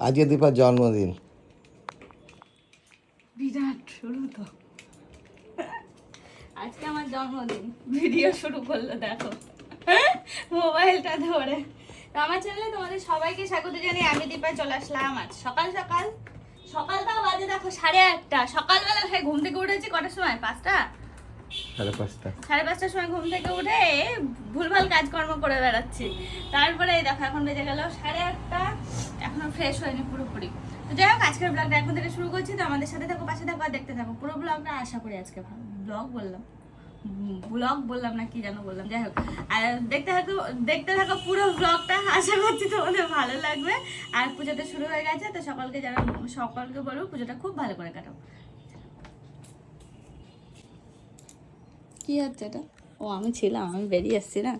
আজকে দীপার জন্মদিন। বিরাট শুরু তো। আজকে আমার জন্মদিন। ভিডিও শুরু করল দেখো। মোবাইলটা ধরে। তো আমার চ্যানেলে তোমাদের সবাইকে স্বাগত জানিয়ে আমি দীপা চলে আসলাম আজ। সকাল সকাল। সকালটাও বাজে দেখো সাড়ে আটটা। সকালবেলা ঘুম থেকে উঠেছি কটার সময়? পাঁচটা? সাড়ে পাঁচটা। সাড়ে পাঁচটার সময় ঘুম থেকে উঠে ভুলভাল কাজকর্ম করে বেড়াচ্ছি। তারপরে দেখো, এখন বেজে গেল সাড়ে আটটা। এখনও ফ্রেশ হয়নি পুরোপুরি। তো যাই হোক, আজকের ব্লগটা এখন থেকে শুরু করছি। তো আমাদের সাথে থাকো, পাশে থাকো আর দেখতে থাকো। পুরো ব্লগটা আশা করি আজকে ব্লগ বললাম। ব্লগ বললাম না, কি যেন বললাম। যাই হোক, আর দেখতে থাকো দেখতে থাকো পুরো ব্লগটা আশা করছি তোমাদের ভালো লাগবে। আর পুজোতে শুরু হয়ে গেছে, তো সকলকে যারা সকলকে বলব পুজোটা খুব ভালো করে কাটাও। কি হচ্ছে এটা ও আমি ছিলাম আমি বেরিয়ে এসছি না?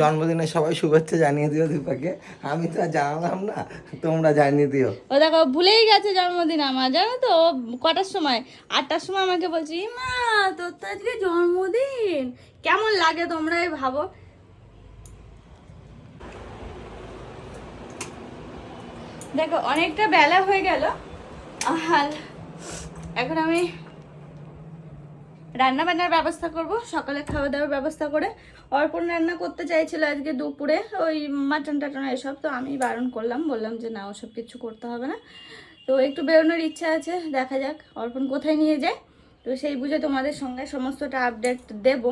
জন্মদিনে সবাই শুভেচ্ছা জানিয়ে দিও দীপাকে। আমি তো জানালাম না তোমরা জানিয়ে দিও। ও দেখো ভুলেই গেছে জন্মদিন আমার জানো তো কটার সময়? আটটার সময় আমাকে বলছি মা তোর তো আজকে জন্মদিন। কেমন লাগে তোমরাই ভাবো? দেখো অনেকটা বেলা হয়ে গেল। আর এখন আমি রান্না বান্নার ব্যবস্থা করব, সকালে খাওয়া দাওয়ার ব্যবস্থা করে। অর্পণ রান্না করতে চাইছিল আজকে দুপুরে, ওই মাটন টাটন এসব, তো আমি বারণ করলাম, বললাম যে না, ওসব কিছু করতে হবে না। তো একটু বেরোনোর ইচ্ছা আছে, দেখা যাক, অর্পণ কোথায় নিয়ে যায়। তো সেই বুঝে তোমাদের সঙ্গে সমস্তটা আপডেট দেব।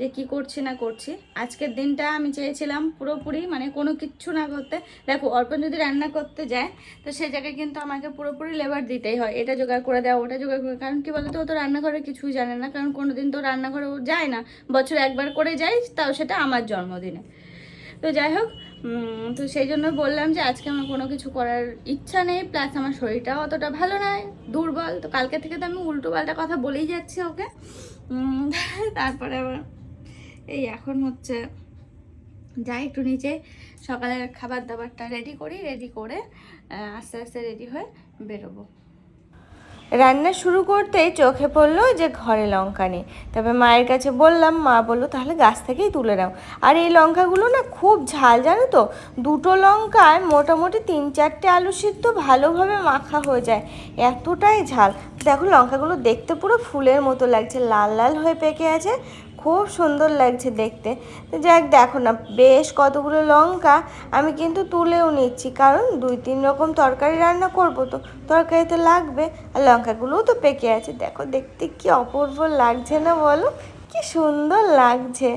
যে কি করছি না করছি। আজকের দিনটা আমি চেয়েছিলাম পুরোপুরি মানে কোনো কিচ্ছু না করতে। দেখো, অর্পণ যদি রান্না করতে যায়, তো সে জায়গায় কিন্তু আমাকে পুরোপুরি লেবার দিতেই হয়। এটা জোগাড় করে দেওয়া, ওটা জোগাড় করে কারণ কি বলতো, ও তো রান্নাঘরে কিছুই জানে না। কারণ কোনোদিন তো রান্নাঘরে ও যায় না। বছরে একবার করে যাই তাও সেটা আমার জন্মদিনে। তো যাই হোক তো সেই জন্য বললাম যে আজকে আমার কোনো কিছু করার ইচ্ছা নেই। প্লাস আমার শরীরটাও অতটা ভালো নয়, দুর্বল। তো কালকে থেকে তো আমি উল্টো পাল্টা কথা বলেই যাচ্ছি ওকে। তারপরে আবার এই এখন হচ্ছে যাই একটু নিচে সকালের খাবার দাবারটা রেডি করি রেডি করে আস্তে আস্তে রেডি হয়ে বেরোবো। রান্না শুরু করতেই চোখে পড়ল যে ঘরে লঙ্কা নেই। তবে মায়ের কাছে বললাম, মা বলল, তাহলে গাছ থেকেই তুলে নাও। আর এই লঙ্কাগুলো না খুব ঝাল, জানো তো? দুটো লঙ্কায় মোটামুটি তিন চারটে আলু সিদ্ধ ভালোভাবে মাখা হয়ে যায়। এতটাই ঝাল। দেখো লঙ্কাগুলো দেখতে পুরো ফুলের মতো লাগছে, লাল লাল হয়ে পেকে আছে। খুব সুন্দর লাগছে দেখতে। তো যাক, দেখো না, বেশ কতগুলো লঙ্কা আমি কিন্তু তুলেও নিচ্ছি, কারণ দুই তিন রকম তরকারি রান্না করব তো তরকারি তো লাগবে, আর লঙ্কাগুলোও তো পেকে আছে। দেখো, দেখতে কি অপূর্ব লাগছে না বলো? কি সুন্দর লাগছে।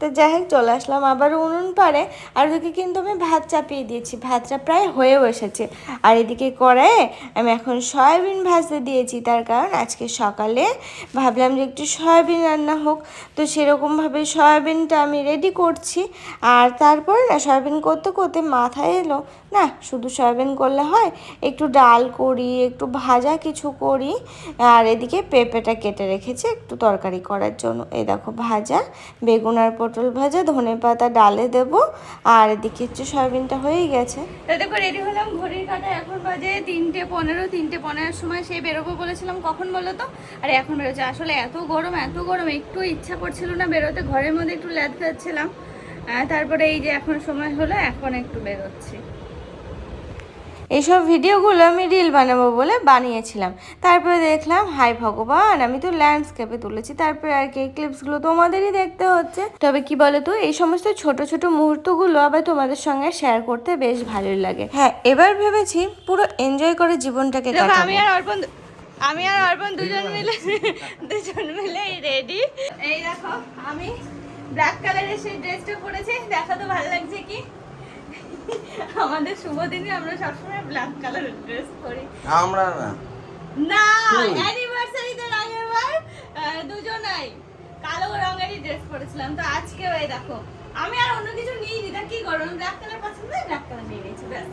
তো যাই হোক, চলে আসলাম আবার উনুন পারে আর ওদিকে কিন্তু আমি ভাত চাপিয়ে দিয়েছি। ভাতটা প্রায় হয়েও এসেছে। আর এদিকে কড়াইয়ে আমি এখন সয়াবিন ভাজতে দিয়েছি। তার কারণ আজকে সকালে ভাবলাম যে একটু সয়াবিন রান্না হোক। তো সেরকমভাবে সয়াবিনটা আমি রেডি করছি। আর তারপরে না, সয়াবিন করতে করতে মাথায় এলো না, শুধু সয়াবিন করলে হয়, একটু ডাল করি, একটু ভাজা কিছু করি, আর এদিকে পেঁপেটা কেটে রেখেছি একটু তরকারি করার জন্য। এই দেখো ভাজা, বেগুন আর পটল ভাজা, ধনে পাতা, ডালে দেব, আর এদিকে হচ্ছে সয়াবিনটা হয়েই গেছে। দেখো রেডি হলাম, ঘড়ির কাটা এখন বাজে তিনটে পনেরো, তিনটে পনেরোর সময় সে বেরোবো বলেছিলাম, কখন বলো তো? আর এখন বেরোচ্ছে, আসলে এত গরম এত গরম, একটু ইচ্ছা করছিল না বেরোতে, ঘরের মধ্যে একটু ল্যাদ খাচ্ছিলাম তারপরে এই যে এখন সময় হলো, এখন একটু বেরোচ্ছি। এইসব ভিডিওগুলো আমি রিল বানাবো বলে বানিয়েছিলাম। তারপরে দেখলাম হাই ভগবান আমি তো ল্যান্ডস্কেপে তুলেছি। তারপরে আর কি ক্লিপসগুলো তোমাদেরই দেখতে হচ্ছে। তবে কি বলো তো এই সমস্ত ছোট ছোট মুহূর্তগুলো আবার তোমাদের সঙ্গে শেয়ার করতে বেশ ভালোই লাগে। হ্যাঁ এবার ভেবেছি পুরো এনজয় করে জীবনটাকে আমি আর অর্পণ আমি আর অর্পণ দুজন মিলে দুজন মিলে রেডি এই দেখো আমি ব্ল্যাক কালারের সেই ড্রেসটা পরেছি। দেখা তো ভালো লাগছে কি? আমাদের শুভ দিনে আমরা সবসময় ব্ল্যাক কালার ড্রেস পরি। আমরা না। না? অ্যানিভার্সারিতে আগের বার দুজনাই কালো রঙেরই ড্রেস পরেছিলাম। তো আজকে ওই দেখো আমি আর অন্য কিছু নিইনি। তা কি করো? ব্ল্যাক কালার পছন্দ ব্ল্যাক কালার নিয়ে নিয়েছি ব্যাস।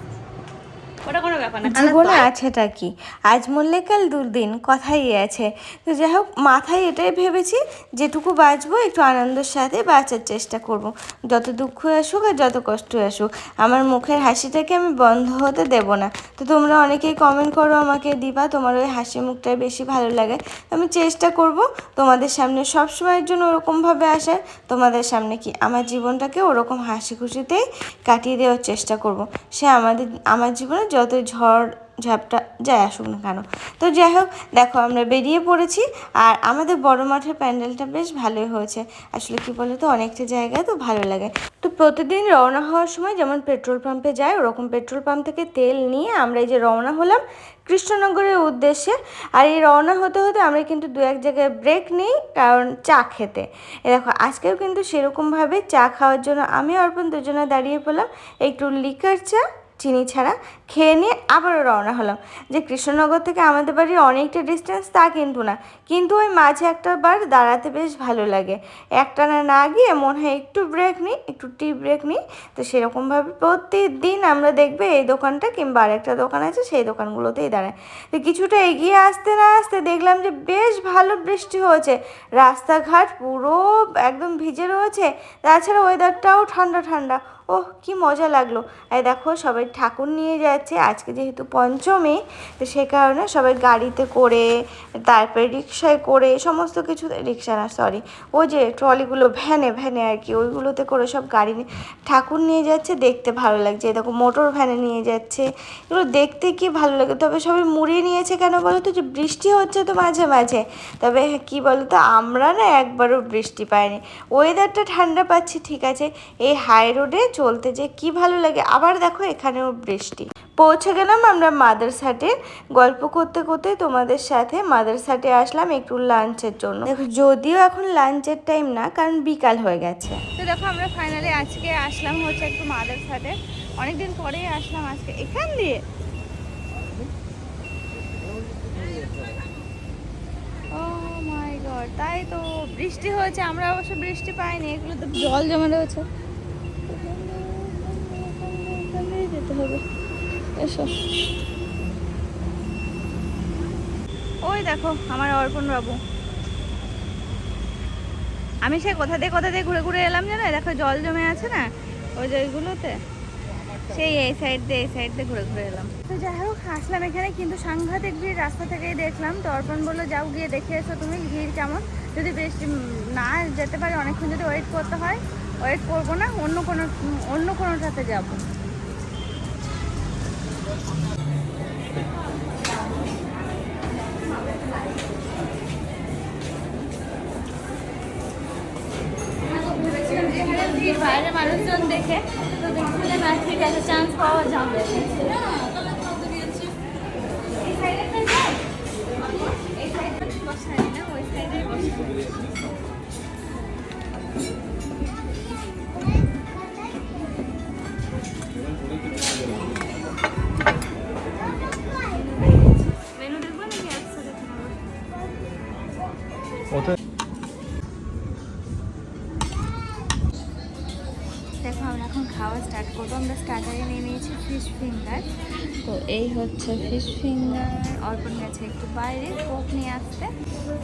ওটা কোনো ব্যাপার না জীবনে আছেটা কি? আজ মরলে কাল দুর্দিন কথাই আছে। তো যাই হোক মাথায় এটাই ভেবেছি যেটুকু বাঁচবো একটু আনন্দের সাথে বাঁচার চেষ্টা করব। যত দুঃখ আসুক আর যত কষ্ট আসুক আমার মুখের হাসিটাকে আমি বন্ধ হতে দেব না। তো তোমরা অনেকেই কমেন্ট করো আমাকে দিবা তোমার ওই হাসি মুখটাই বেশি ভালো লাগে। আমি চেষ্টা করব তোমাদের সামনে সব সময়ের জন্য ওরকমভাবে আসার তোমাদের সামনে কি আমার জীবনটাকে ওরকম হাসি খুশিতেই কাটিয়ে দেওয়ার চেষ্টা করব। সে আমাদের আমার জীবনে যত ঝড় ঝাপটা যাই আসুক না কেন। তো যাই হোক, দেখো আমরা বেরিয়ে পড়েছি আর আমাদের বড় মাঠের প্যান্ডেলটা বেশ ভালোই হয়েছে। আসলে কি বলো তো অনেকটা জায়গায় তো ভালো লাগে। তো প্রতিদিন রওনা হওয়ার সময় যেমন পেট্রোল পাম্পে যাই, ওরকম পেট্রোল পাম্প থেকে তেল নিয়ে আমরা এই যে রওনা হলাম কৃষ্ণনগরের উদ্দেশ্যে। আর এই রওনা হতে হতে আমরা কিন্তু দু এক জায়গায় ব্রেক নিই, কারণ চা খেতে। এ দেখো, আজকেও কিন্তু সেরকমভাবে চা খাওয়ার জন্য আমি অর্পণ দুজনে দাঁড়িয়ে পড়লাম। একটু লিকার চা চিনি ছাড়া খেয়ে নিয়ে আবারও রওনা হলাম। যে কৃষ্ণনগর থেকে আমাদের বাড়ির অনেকটা ডিস্টেন্স তা কিন্তু না। কিন্তু ওই মাঝে একটা বার দাঁড়াতে বেশ ভালো লাগে। একটানা না গিয়ে মনে হয় একটু ব্রেক নিই, একটু টি ব্রেক নিই। তো সেরকমভাবে প্রতিদিন আমরা দেখবে এই দোকানটা কিংবা আরেকটা দোকান আছে, সেই দোকানগুলোতেই দাঁড়ায়। তো কিছুটা এগিয়ে আসতে না আসতে দেখলাম যে বেশ ভালো বৃষ্টি হয়েছে। রাস্তাঘাট পুরো একদম ভিজে রয়েছে। তাছাড়া ওয়েদারটাও ঠান্ডা ঠান্ডা। ওহ, কি মজা লাগল। আর দেখো, সবাই ঠাকুর নিয়ে যাচ্ছে। আজকে যেহেতু পঞ্চমী, তো সে কারণে সবাই গাড়িতে করে, তারপরে রিক্সায় করে, সমস্ত কিছু রিক্সা না সরি ওই যে ট্রলিগুলো, ভ্যানে ভ্যানে আর কি, ওইগুলোতে করে সব গাড়ি ঠাকুর নিয়ে যাচ্ছে, দেখতে ভালো লাগছে। দেখো, মোটর ভ্যানে নিয়ে যাচ্ছে। এগুলো দেখতে কি ভালো লাগে? তবে সবাই মুড়িয়ে নিয়েছে কেন বলো তো? যে বৃষ্টি হচ্ছে তো মাঝে মাঝে। তবে কি বলো তো আমরা না একবারও বৃষ্টি পাইনি। ওয়েদারটা ঠান্ডা পাচ্ছি, ঠিক আছে। এই হাই রোডে চলতে যে কি ভালো লাগে। আবার দেখো এখানেও বৃষ্টি। পৌঁছে গেলাম আমরা মাদারসাটে গল্প করতে করতে তোমাদের সাথে মাদারসাটে আসলাম একটু লাঞ্চের জন্য। দেখো যদিও এখন লাঞ্চের টাইম না কারণ বিকাল হয়ে গেছে। তো দেখো আমরা ফাইনালি আজকে আসলাম হচ্ছে একটু মাদের সাথে অনেকদিন পরেই আসলাম আজকে। এখান দিয়ে? ও মাই গড তাই তো। বৃষ্টি হয়েছে আমরা অবশ্য বৃষ্টি পাইনি এগুলো তো জল জমে রয়েছে। যেতে হবে। এসো। ওই দেখো, আমার অর্পণ বাবু আমি সে কোথা দিয়ে কোথা দিয়ে ঘুরে ঘুরে এলাম জানো? দেখো জল জমে আছে না? ওই জায়গাগুলোতে সেই এই সাইড দিয়ে, এই সাইড দিয়ে ঘুরে ঘুরে এলাম। তো যাই হোক, আসলাম এখানে, কিন্তু সাংঘাতিক ভিড় রাস্তা থেকেই দেখলাম। তো অর্পণ বলল, যাও গিয়ে দেখে এসো তুমি, ভিড় কেমন? যদি বেশ না যেতে পারে, অনেকক্ষণ যদি ওয়েট করতে হয় ওয়েট করব না, অন্য কোনো, অন্য কোনোটাতে যাব ভেবেছিলাম যে এখানে ভিড় বাইরে মানুষজন দেখে, তো দেখছিলাম ঠিক আছে চান্স পাওয়া যাবে। এই সাইডে বসাই না, ওই সাইডে আমরা স্টার্টারে নিয়ে নিয়েছি ফিশ ফিঙ্গার তো এই হচ্ছে ফিশ ফিঙ্গার অর্পণ গেছে একটু বাইরে, কোক নিয়ে আসতে।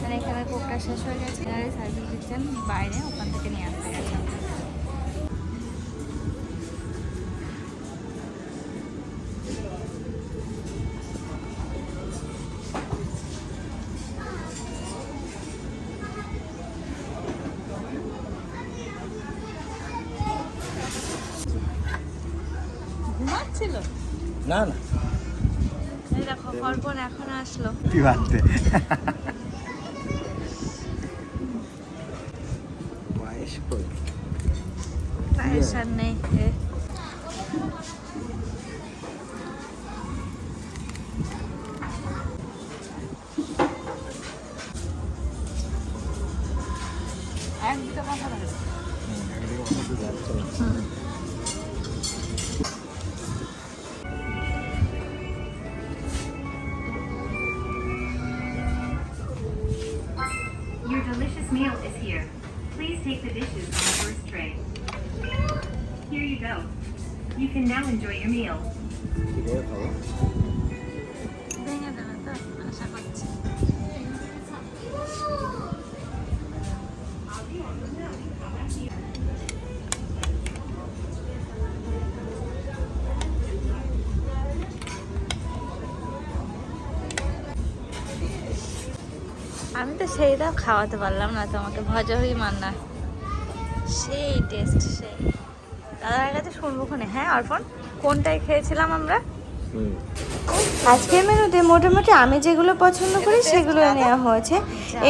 মানে এখানে কোকটা শেষ হয়ে গেছে। সার্ভিস দিচ্ছেন বাইরে, ওখান থেকে নিয়ে আসতে। না না এই দেখো অর্পণ এখন আসলো কি ভাবতে বয়স কই? প্রেশার নেই এ। একদিকে কথা বলো। Take the dishes on the first tray. Here you go. You can now enjoy your meal. আমি তো সেইটাও খাওয়াতে পারলাম না তোমাকে ভজা হই মান্না সেই টেস্ট সেই। দাদার কাছে শুনব খনে। হ্যাঁ অর্পণ কোনটাই খেয়েছিলাম আমরা? আজকের মেনুতে মোটামুটি আমি যেগুলো পছন্দ করি সেগুলো নেওয়া হয়েছে।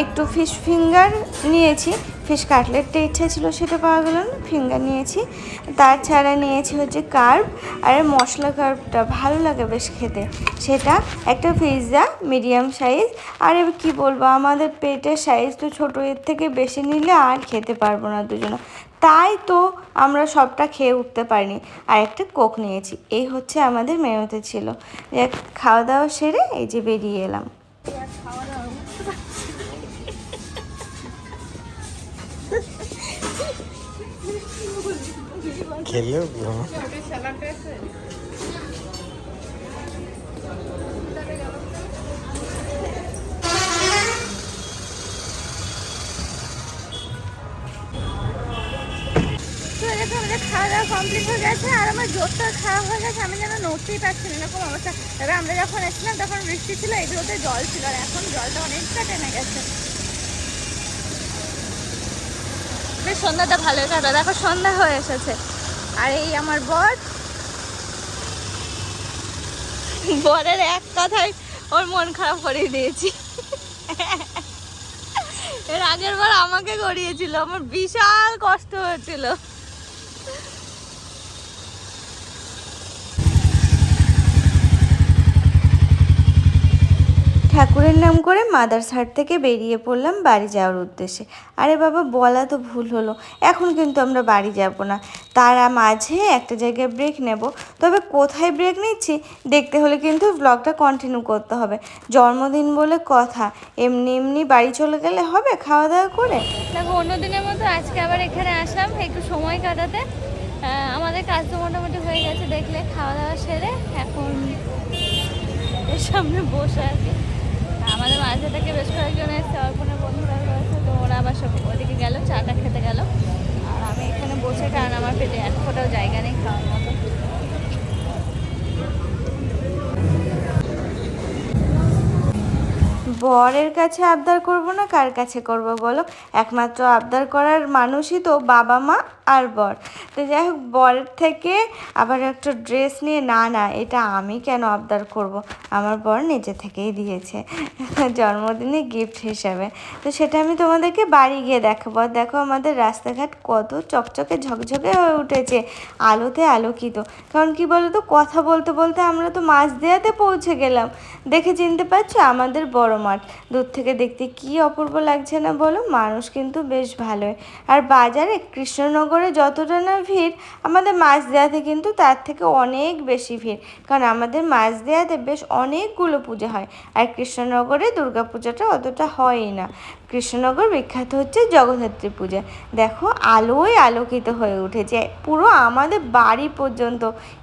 একটু ফিশ ফিঙ্গার নিয়েছি। ফিশ কাটলেটটা ইচ্ছা ছিল সেটা পাওয়া গেল না ফিঙ্গার নিয়েছি। তাছাড়া নিয়েছি হচ্ছে কার্ভ আর মশলা কার্ভটা ভালো লাগে বেশ খেতে। সেটা একটা পিৎজা মিডিয়াম সাইজ আর কী বলব, আমাদের পেটের সাইজ তো ছোটো, এর থেকে বেশি নিলে আর খেতে পারব না দুজনে। তাই তো আমরা সবটা খেয়ে উঠতে পারিনি। আর একটা কোক নিয়েছি। এই হচ্ছে আমাদের মেনুতে ছিল। খাওয়া দাওয়া সেরে এই যে বেরিয়ে এলাম। খেলেও খাওয়া দাওয়া কমপ্লিট হয়ে গেছে আর আমার জোরটা খারাপ হয়ে গেছে আমি যেন নড়তেই পারছি না এরকম অবস্থা। এবার আমরা যখন এসেছিলাম তখন বৃষ্টি ছিল এগুলোতে জল ছিল আর এখন জলটা অনেকটা টেনে গেছে। বেশ সন্ধ্যাটা ভালোই কাটা দেখো সন্ধ্যা হয়ে এসেছে। আর এই আমার বর? বরের এক কথায় ওর মন খারাপ করে দিয়েছি। এর আগের বার আমাকে গড়িয়েছিল, আমার বিশাল কষ্ট হয়েছিল। ঠাকুরের নাম করে মাদার সাইড থেকে বেরিয়ে পড়লাম বাড়ি যাওয়ার উদ্দেশ্যে। আরে বাবা, বলা তো ভুল হলো। এখন কিন্তু আমরা বাড়ি যাব না। তারা মাঝে একটা জায়গায় ব্রেক নেব। তবে কোথায় ব্রেক নিচ্ছি? দেখতে হলে কিন্তু ব্লগটা কন্টিনিউ করতে হবে। জন্মদিন বলে কথা। এমনি এমনি বাড়ি চলে গেলে হবে খাওয়া দাওয়া করে দেখো অন্যদিনের মতো আজকে আবার এখানে আসলাম, একটু সময় কাটাতে। আমাদের কাজ তো মোটামুটি হয়ে গেছে, দেখলে খাওয়া দাওয়া সেরে এখন এর সামনে বসে আছি। আমাদের মাঝে থেকে বেশ কয়েকজন এসছে অর্পণের বন্ধুরা রয়েছে তো ওরা আবার সব ওদিকে গেল, চাটা খেতে গেল। আর আমি এখানে বসে কারণ আমার পেটে এক ফোটাও জায়গা নেই খাওয়ার মতো। বরের কাছে আবদার করব না কার কাছে করব বলো? একমাত্র আবদার করার মানুষই তো বাবা মা আর বর। তো যাই হোক, বরের থেকে আবার একটা ড্রেস নিয়ে, না না, এটা আমি কেন আবদার করব? আমার বর নিজে থেকেই দিয়েছে। জন্মদিনে গিফট হিসাবে। তো সেটা আমি তোমাদেরকে বাড়ি গিয়ে দেখাবো। দেখো, আমাদের রাস্তাঘাট কত চকচকে, ঝকঝকে হয়ে উঠেছে, আলোতে আলোকিত। কারণ কি বলো তো কথা বলতে বলতে আমরা তো মাছ দেয়াতে পৌঁছে গেলাম। দেখে চিনতে পারছ? আমাদের বড় মাঠ দূর থেকে দেখতে কি অপূর্ব লাগছে না বলো? মানুষ কিন্তু বেশ ভালোই। আর বাজারে কৃষ্ণনগরে যতটা না ভিড়, আমাদের মাছ দেওয়াতে কিন্তু তার থেকে অনেক বেশি ভিড়। কারণ আমাদের মাছ দেওয়াতে বেশ অনেকগুলো পূজা হয়। আর কৃষ্ণনগরে দুর্গা পূজাটা অতটা হয়ই না। কৃষ্ণনগর বিখ্যাত হচ্ছে জগদ্ধাত্রী পূজা। দেখো, আলোয় আলোকিত হয়ে উঠেছে। পুরো আমাদের বাড়ি পর্যন্ত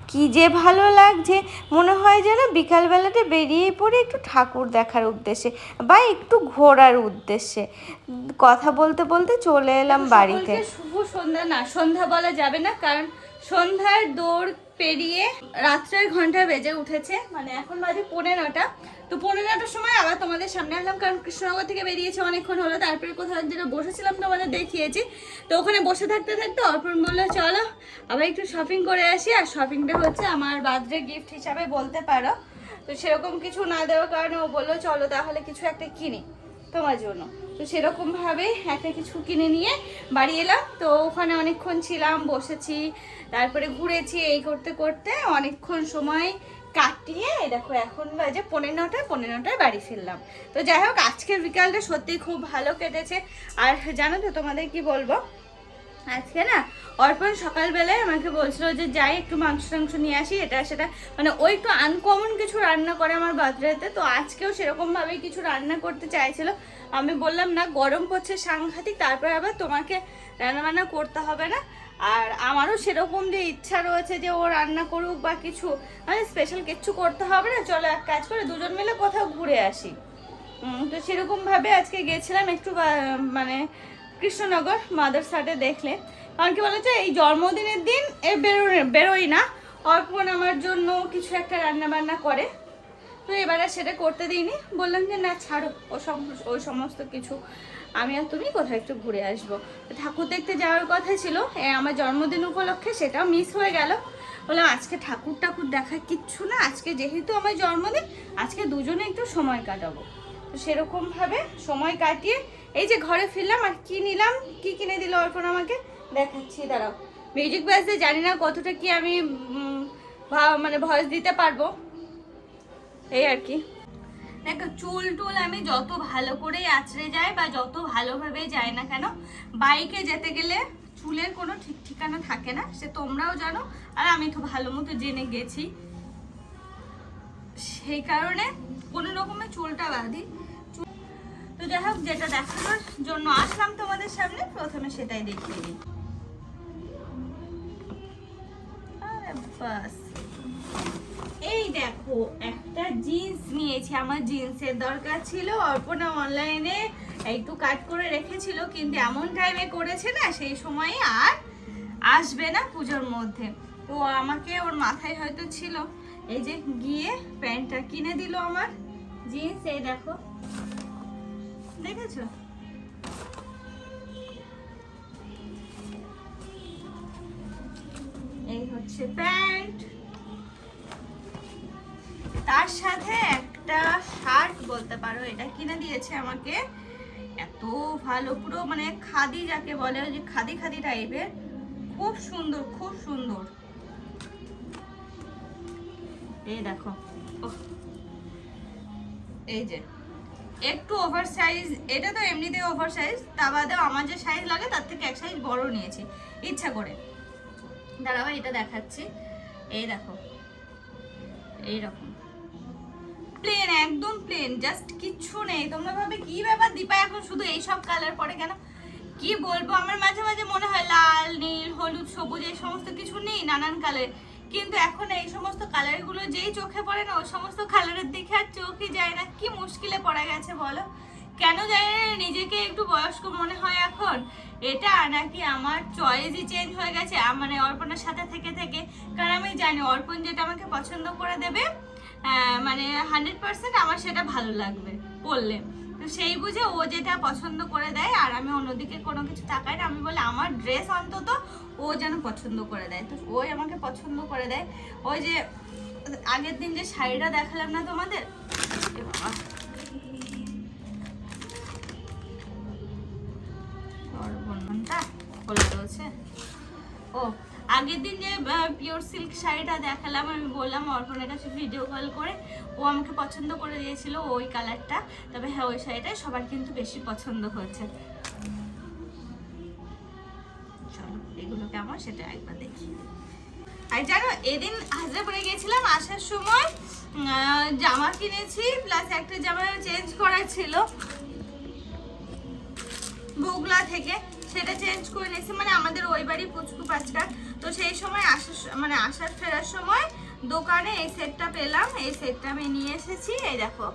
কি যে ভালো লাগছে। মনে হয় যেন বিকালবেলাতে বেরিয়ে পড়ে একটু ঠাকুর দেখার উদ্দেশ্যে বা একটু ঘোরার উদ্দেশ্যে। কথা বলতে বলতে চলে এলাম বাড়িতে। শুভ সন্ধ্যা না সন্ধ্যা বলা যাবে না কারণ সন্ধ্যার দৌড় পেরিয়ে রাত্রের ঘণ্টা বেজে উঠেছে মানে এখন বাজে পনেরোটা তো পনেরোটার সময় আবার তোমাদের সামনে আসলাম, কারণ কৃষ্ণনগর থেকে বেরিয়েছে, অনেকক্ষণ হলো। তারপরে কোথাও যেটা বসেছিলাম তোমাদের দেখিয়েছি। তো ওখানে বসে থাকতে থাকতে অর্পণ বলল, চলো, আবার একটু শপিং করে আসি। আর শপিংটা হচ্ছে আমার বার্থডে গিফট হিসাবে বলতে পারো। তো সেরকম কিছু না দেওয়ার কারণে ও বলল, চলো তাহলে কিছু একটা কিনি তোমার জন্য। তো সেরকম ভাবে একটা কিছু কিনে নিয়ে বাড়ি এলাম। তো ওখানে অনেকক্ষণ ছিলাম, বসেছি, তারপরে ঘুরেছি এই করতে করতে অনেকক্ষণ সময় কাটিয়ে দেখো এখন বাজে পনেরো নটায় পনেরো নটায় বাড়ি ফিরলাম। তো যাই হোক, আজকের বিকালটা সত্যি খুব ভালো কেটেছে। আর জানো তো তোমাদের কি বলব? আজকে না অর্পণ সকালবেলায় আমাকে বলছিল যে, যাই একটু মাংস টাংস নিয়ে আসি। এটা সেটা মানে ওই একটু আনকমন কিছু রান্না করে আমার বার্থডেতে তো আজকেও সেরকমভাবে কিছু রান্না করতে চাইছিল। আমি বললাম, না, গরম পড়ছে সাংঘাতিক, তারপর আবার তোমাকে রান্না বান্না করতে হবে না। আর আমারও সেরকম যে ইচ্ছা রয়েছে যে ও রান্না করুক বা কিছু মানে স্পেশাল কিচ্ছু করতে হবে না। চলো এক কাজ করে দুজন মিলে কোথাও ঘুরে আসি। তো সেরকম ভাবে আজকে গেছিলাম একটু মানে কৃষ্ণনগর মাদার মাদারসাটে দেখলে। কারণ কি বলেছে এই জন্মদিনের দিন এ বেরোয় বেরোই না। অর্পণ আমার জন্য কিছু একটা রান্না বান্না করে। তো এবারে সেটা করতে দিইনি। বললাম যে, না, ছাড়ো। সব ওই সমস্ত কিছু। আমি আর তুমি কোথাও একটু ঘুরে আসব? ঠাকুর দেখতে যাওয়ার কথা ছিল। আমার জন্মদিন উপলক্ষে সেটাও মিস হয়ে গেল। বললাম, আজকে ঠাকুর ঠাকুর দেখার কিচ্ছু না। আজকে যেহেতু আমার জন্মদিন, আজকে দুজনে একটু সময় কাটাবো। তো সেরকমভাবে সময় কাটিয়ে এই যে ঘরে ফিরলাম আর কি নিলাম, কি কিনে দিল অর্পণ আমাকে? দেখাচ্ছি, দাঁড়াও। মিউজিক বাজতে জানি না কতটা কি আমি মানে ভয়েস দিতে পারব। এই আর কি। দেখো, চুল টুল আমি যত ভালো করে আঁচড়ে যাই বা যত ভালোভাবে যাই না কেন, বাইকে যেতে গেলে চুলের কোনো ঠিক ঠিকানা থাকে না। সে তোমরাও জানো, আর আমি তো ভালো মতো জেনে গেছি। সেই কারণে কোনো রকমে চুলটা বাঁধি। তো যাই হোক, যেটা দেখানোর জন্য আসলাম তোমাদের সামনে, প্রথমে সেটাই দেখিয়ে দিই। বাস। এই দেখো, একটা জিন্স নিয়েছি। আমার জিন্সের দরকার ছিল, অর্পণা অনলাইনে একটু কাট করে রেখেছিল, কিন্তু এমন টাইমে করেছে না, সেই সময়ে আর আসবে না পুজোর মধ্যে। তো আমাকে ওর মাথায় হয়তো ছিল। এই যে গিয়ে প্যান্টটা কিনে দিল আমার জিন্স এই দেখো। দেখেছ? এই হচ্ছে প্যান্ট। তার সাথে একটা শার্ট বলতে পারো, এটা কিনে দিয়েছে আমাকে। এত ভালো, পুরো মানে খাদি যাকে বলে, ওই যে খাদি খাদি টাইপের খুব সুন্দর খুব সুন্দর। এই দেখো। এই যে, একটু ওভার সাইজ এটা তো এমনিতেই ওভার সাইজ তা বাদেও আমার যে সাইজ লাগে, তার থেকে এক সাইজ বড় নিয়েছি, ইচ্ছা করে। দাঁড়াও, এটা দেখাচ্ছি। এই দেখো, এইরকম। প্লেন একদম প্লেন জাস্ট কিচ্ছু নেই। তোমরা ভাবে কি ব্যাপার? দীপা এখন শুধু এই সব কালার পরে কেন? কি বলব? আমার মাঝে মাঝে মনে হয় লাল, নীল, হলুদ, সবুজ, এই সমস্ত কিছু নেই নানান কালার কিন্তু এখন এই সমস্ত কালারগুলো যেই চোখে পড়ে না, ওই সমস্ত কালারের দিকে আর চোখই যায় না। কি মুশকিলে পড়া গেছে বলো? কেন জানি না নিজেকে একটু বয়স্ক মনে হয় এখন। এটা নাকি আমার চয়েসই চেঞ্জ হয়ে গেছে। মানে অর্পণের সাথে থেকে থেকে। কারণ আমি জানি অর্পণ যেটা আমাকে পছন্দ করে দেবে মানে হান্ড্রেড পার্সেন্ট আমার সেটা ভালো লাগবে পড়লে তো সেই বুঝে ও যেটা পছন্দ করে দেয় আর আমি অন্যদিকে কোনো কিছু তাকাই না, আমি বলি আমার ড্রেস অন্তত ও যেন পছন্দ করে দেয়। তো ওই আমাকে পছন্দ করে দেয়। ওই যে আগের দিন যে শাড়িটা দেখালাম না তোমাদের? বাবা। সর্বনাশটা খোলা রয়েছে। ও, আগের দিন যে পিওর সিল্ক শাড়িটা দেখালাম, আমি বললাম অর্পণের কাছে ভিডিও কল করে। ও আমাকে পছন্দ করে দিয়েছিল ওই কালারটা তবে হ্যাঁ ওই শাড়িটাই সবার কিন্তু বেশি পছন্দ হয়েছে। চলো সেটা একবার দেখি। আর এদিন হাজারপুরে আসার সময় জামা কিনেছি প্লাস একটা জামা চেঞ্জ ছিল। বগুলা থেকে। সেটা চেঞ্জ করে নিয়েছি। মানে আমাদের ওই বাড়ি পুচকু পাচকা তো সেই সময় আসার মানে আসার, ফেরার সময় দোকানে এই সেটটা পেলাম। এই সেটটা আমি নিয়ে এসেছি। এই দেখো।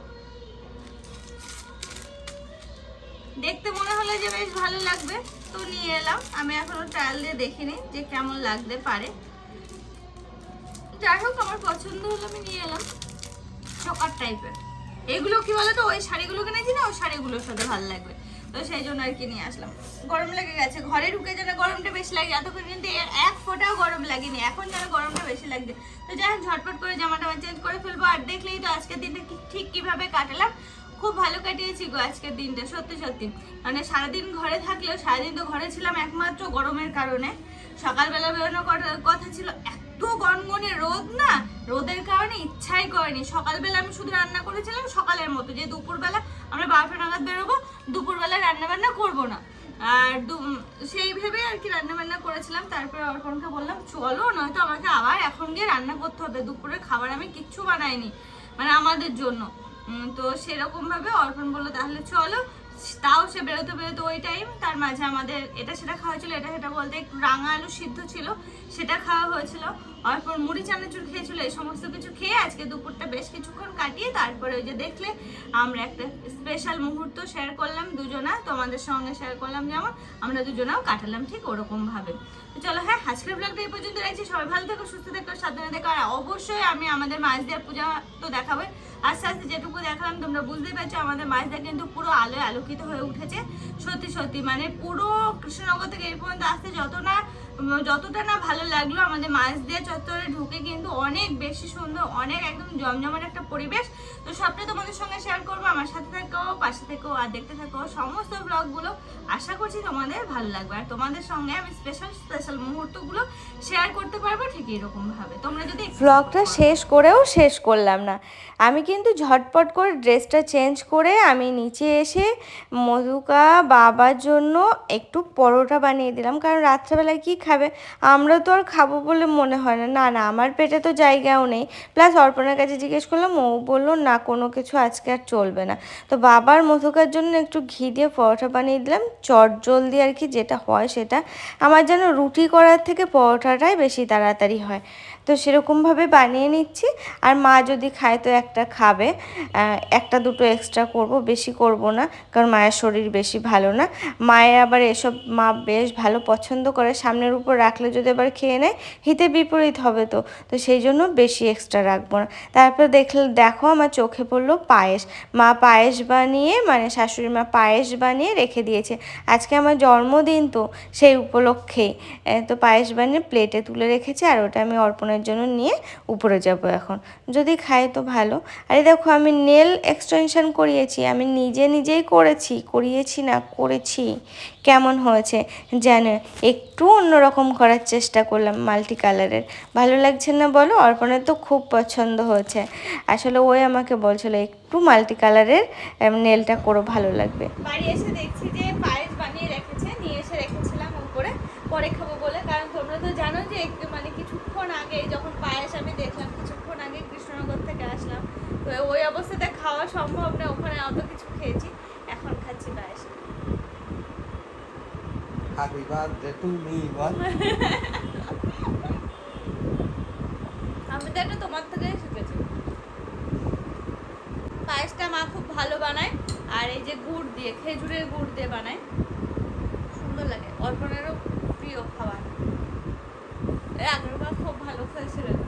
দেখতে মনে হলো যে বেশ ভালো লাগবে। তো নিয়ে এলাম। আমি এখনও ট্রায়াল দিয়ে দেখিনি যে কেমন লাগতে পারে। যাই হোক, আমার পছন্দ হলো, আমি নিয়ে এলাম। চকার টাইপের এগুলো কি বলতো? ওই শাড়িগুলো কিনেছি না? ওই শাড়িগুলোর সাথে ভালো লাগবে। তো সেই জন্য আর কি নিয়ে আসলাম। গরম লেগে গেছে, ঘরে ঢুকে যেন গরমটা বেশি লাগে, এতক্ষণ কিন্তু এক ফোঁটাও গরম লাগেনি, এখন যেন গরমটা বেশি লাগছে। তো যাই ঝটপট করে জামাটা চেঞ্জ করে ফেলব, আর দেখলেই তো আজকের দিনটা ঠিক কীভাবে কাটালাম। খুব ভালো কাটিয়েছি গো আজকের দিনটা, সত্যি সত্যি। মানে সারাদিন ঘরে থাকলেও, সারাদিন তো ঘরে ছিলাম একমাত্র গরমের কারণে। সকালবেলা বেরোনোর কথা ছিল, এত গনগনে রোদ না রোদের কারণে ইচ্ছাই করেনি। সকালবেলা আমি শুধু রান্না করেছিলাম, সকালের মতো। যে দুপুরবেলা আমরা বারোটা নাগাদ বেরোবো, দুপুরবেলা রান্না বান্না করব না। আর সেই ভেবে আর কি রান্না বান্না করেছিলাম। তারপরে অর্পণকে বললাম, চলো, নয়তো আমাকে আবার এখন গিয়ে রান্না করতে হবে। দুপুরের খাবার আমি কিচ্ছু বানাইনি মানে আমাদের জন্য। তো সেরকমভাবে অর্পণ বলল, তাহলে চলো তাও সে বেরোতে বেরোতে ওই টাইম তার মাঝে আমাদের এটা সেটা খাওয়া হয়েছিল, এটা সেটা বলতে রাঙা আলু সিদ্ধ ছিল, সেটা খাওয়া হয়েছিল। অরপর মুড়ি চানাচুর খেয়েছিল, এই সমস্ত কিছু খেয়ে আজকে দুপুরটা বেশ কিছুক্ষণ কাটিয়ে তারপরে ওই যে দেখলে আমরা একটা স্পেশাল মুহূর্ত শেয়ার করলাম দুজনা, তোমাদের সঙ্গে শেয়ার করলাম যেমন, আমরা দুজনাও কাটালাম ঠিক ওরকম ভাবে তো চলো হ্যাঁ আজকের ব্লগটা এই পর্যন্ত রাখছি, সবাই ভালো থেকো, সুস্থ থেকো, সাবধানে থেকো, আর অবশ্যই আমি আমাদের মাছ দেওয়ার পূজা তো দেখাবো আস্তে আস্তে যেটুকু দেখালাম, তোমরা বুঝতেই পারছ, আমাদের মাছটা কিন্তু পুরো আলোয় আলোকিত হয়ে উঠেছে। সত্যি সত্যি মানে পুরো কৃষ্ণনগর থেকে এই পর্যন্ত আসতে যত না যতটা না ভালো লাগল আমাদের মাছ দিয়ে চত্বরে ঢুকে কিন্তু অনেক বেশি সুন্দর অনেক একদম জমজমাট একটা পরিবেশ। তো সবটা তোমাদের সঙ্গে শেয়ার করব আমার সাথে থেকো পাশে থেকো আর দেখতে থাকো সমস্ত ব্লগগুলো আশা করছি তোমাদের ভালো লাগবে। আর তোমাদের সঙ্গে আমি স্পেশাল স্পেশাল মুহূর্তগুলো শেয়ার করতে পারব ঠিক এরকম ভাবে তোমরা যদি ভ্লগটা শেষ করেও শেষ করলাম না। আমি কিন্তু ঝটপট করে ড্রেসটা চেঞ্জ করে আমি নিচে এসে মধুকা বাবার জন্য একটু পরোটা বানিয়ে দিলাম। কারণ রাত্রেবেলায় কি খাবে। আমরা তো আর খাব বলে মনে হয় না। না না, আমার পেটে তো জায়গাও নেই। প্লাস অর্পণার কাছে জিজ্ঞেস করলাম, ও বলল, না, কোনো কিছু আজকে আর চলবে না। তো বাবার মধুকার জন্য একটু ঘি দিয়ে পরোটা বানিয়ে দিলাম। চট জলদি আর কি যেটা হয় সেটা। আমার যেন রুটি করার থেকে পরোটাটাই বেশি তাড়াতাড়ি হয়। তো সেরকমভাবে বানিয়ে নিচ্ছি। আর মা যদি খায় তো একটা খাবে। একটা দুটো এক্সট্রা করব, বেশি করব না, কারণ মায়ের শরীর বেশি ভালো না। মায়ের আবার এসব মা বেশ ভালো পছন্দ করে, সামনের উপর রাখলে যদি আবার খেয়ে নেয়, হিতে বিপরীত হবে তো। তো সেই জন্য বেশি এক্সট্রা রাখব না। তারপর দেখলে, দেখো আমার চোখে পড়ল পায়েস। মা পায়েস বানিয়ে মানে শাশুড়ি মা পায়েস বানিয়ে রেখে দিয়েছে। আজকে আমার জন্মদিন তো, সেই উপলক্ষেই। তো পায়েস বানিয়ে প্লেটে তুলে রেখেছে, আর ওটা আমি অর্পণের জন্য নিয়ে উপরে যাব এখন। যদি খাই তো ভালো। আরে দেখো, আমি নেল এক্সটেনশন করিয়েছি। আমি নিজে নিজেই করেছি, করিয়েছি না, করেছি। কেমন হয়েছে? জানো, একটু অন্যরকম করার চেষ্টা করলাম মাল্টি কালারের ভালো লাগছে না বলো? অর্পণের তো খুব পছন্দ হয়েছে। আসলে ওই আমাকে বলছিল, একটু মাল্টি কালারের নেলটা করো, ভালো লাগবে। বাড়ি এসে দেখছি যে পায়েস বানিয়ে রেখেছে। নিয়ে এসে রেখেছিলাম উপরে। পরে খাব বলে। কারণ তোমরা তো জানো যে মানে আগে যখন পায়েস আমি দেখলাম কিছুক্ষণ আগে কৃষ্ণনগর থেকে আসলাম। তো ওই অবস্থাতে খাওয়া সম্ভব না ওখানে অত কিছু খেয়েছি এখন খাচ্ছি পায়েস হ্যাপি বার্থডে টু মি বল। আমি তো এটা তোমার থেকেই শিখেছি। পায়েসটা মা খুব ভালো বানায় আর এই যে গুড় দিয়ে খেজুরের গুড় দিয়ে বানায়। সুন্দর লাগে অর্পণেরও প্রিয় খাবার এই আগের বার খুব ভালো খেয়েছিলেন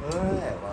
মনে আছে